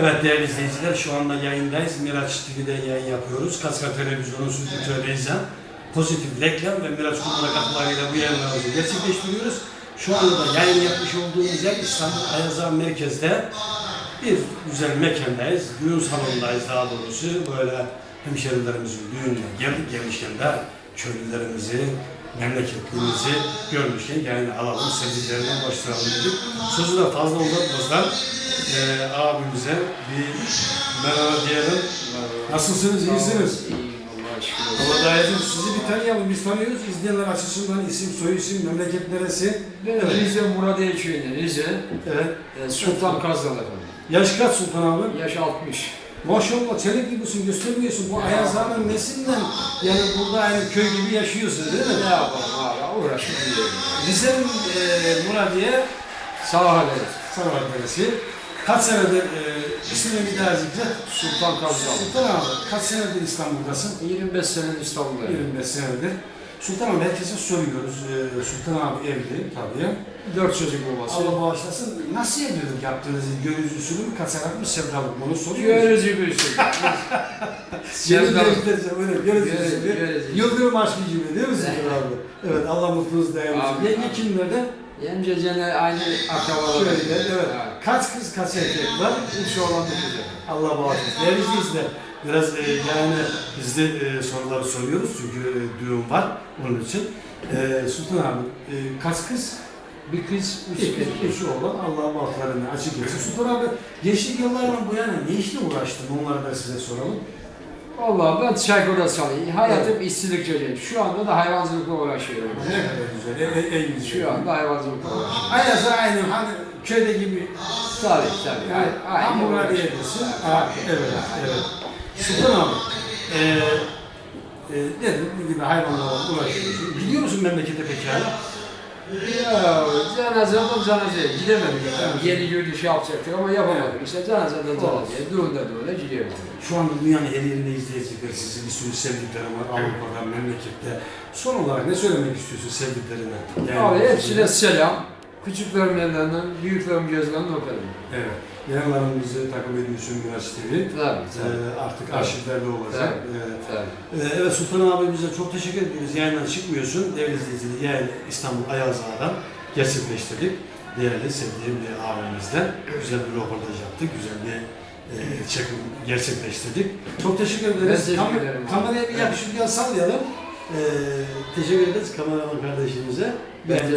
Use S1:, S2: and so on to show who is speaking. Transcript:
S1: Evet değerli izleyiciler şu anda yayındayız. Miraç TV'de yayın yapıyoruz. Kaskar Televizyonu Reizan. Pozitif reklam ve Miraç Kurumuna katkılarıyla bu yayınlarımızı gerçekleştiriyoruz. Şu anda yayın yapmış olduğumuz yer İstanbul Ayaza Merkez'de bir güzel mekandayız. Düğün salonundayız daha doğrusu. Böyle hemşerilerimizin düğününe geldik gelmişken de köylülerimizi, memleketliğimizi görmüşken yani alalım, sevdiklerinden başlayalım dedik. Sözü de fazla uzatmadan eee abimize bir merhaba diyelim. Nasılsınız, iyisiniz? Allah dayıcım sizi bir tanıyalım, biz tanıyoruz. İzleyenler açısından isim, soy isim, memleket neresi? Evet.
S2: Rize Muradiye köyünden, Rize,
S1: Evet.
S2: e, Sultan Kazdan efendim.
S1: Yaş kaç Sultan abi?
S2: Yaş 60.
S1: Maşallah çelik gibisin, göstermiyorsun. Bu Ayazağ'ın nesinden yani burada yani köy gibi yaşıyorsun değil mi?
S2: Ne yapalım hala uğraşıp gidiyorum.
S1: Rize'nin eee Muradiye
S2: Sağ hale.
S1: Sanat Neresi. Kaç senedir e, ismini bir daha zikret.
S2: Sultan Kazdan.
S1: Sultan abi kaç senedir İstanbul'dasın?
S2: 25 senedir İstanbul'dayım.
S1: 25 senedir. Sultan abi herkese soruyoruz. E, Sultan abi evli tabii.
S2: 4 çocuk babası.
S1: Allah bağışlasın. Nasıl evlilik yaptınız? Gönül usulü mü, kaçarak mı, sevdalık mı? Onu soruyoruz.
S2: Bir şey.
S1: Gönül
S2: Sevdalık.
S1: gönül
S2: Görücü,
S1: usulü. Yıldırım aşkı gibi değil mi Sultan abi? Evet Allah mutluluğunuz dayanmış.
S2: Amin,
S1: Yenge
S2: amin.
S1: kimlerden?
S2: Yemce Cene aynı akrabalar.
S1: Şöyle evet. Kaç kız kaç erkek var?
S2: Üç oğlan bir kız.
S1: Allah bağışlasın. Değerli izleyiciler, biraz e, yani biz de e, soruları soruyoruz çünkü e, düğün var onun için. E, Sultan abi, e, kaç kız?
S2: Bir kız, üç erkek.
S1: üç oğlan, Allah bahtlarını açık etsin. Sultan abi, gençlik yıllarla bu yana ne işle uğraştın? Onları da size soralım.
S2: Vallahi ben Çaykur'da çalışıyorum. Hayatım işçilik çocuğum. Şu anda da hayvancılıkla uğraşıyorum.
S1: Ne kadar güzel, en, en güzel.
S2: Şu anda hayvancılıkla uğraşıyorum.
S1: Aynen aynı hani köyde gibi
S2: Tabii tabii. Ay- Aynı
S1: hamurlar
S2: uğraşıyorum.
S1: yedirsin. Evet, evet. Sultan abi, e, e, dedim gibi hayvanlarla uğraşıyorsun. Gidiyor musun memlekete peki
S2: Ya cenazeden cenazeye gidemedik. Yani yeni yürüyüş şey yapacaktık ama yapamadık. İşte cenazeden cenazeye, düğünde düğüne gidiyoruz.
S1: Şu anda dünyanın her yerinde izleyecekler sizi, bir sürü sevdiklerim var Avrupa'da, memlekette. Son olarak ne söylemek istiyorsun sevdiklerine?
S2: Abi hepsine selam. Küçüklerim ellerinden, büyüklerim gözlerinden öperim.
S1: Evet. Yayınlarımızı takip ediyorsun Güneş TV.
S2: Tabii
S1: Ee,
S2: tabii.
S1: artık
S2: Evet.
S1: arşivlerde olacak.
S2: Evet. tabii.
S1: Ee, e, evet Sultan abimize çok teşekkür ediyoruz. Yayından çıkmıyorsun. Değerli izleyiciler, yayını İstanbul Ayazağa'dan gerçekleştirdik. Değerli sevdiğim bir abimizle güzel bir röportaj yaptık. Güzel bir e, çekim gerçekleştirdik. Çok teşekkür ederiz.
S2: Ben teşekkür
S1: Kam-
S2: ederim.
S1: Kameraya bir yakışık sallayalım. Ee, teşekkür ederiz kameraman kardeşimize.
S2: Ben teşekkür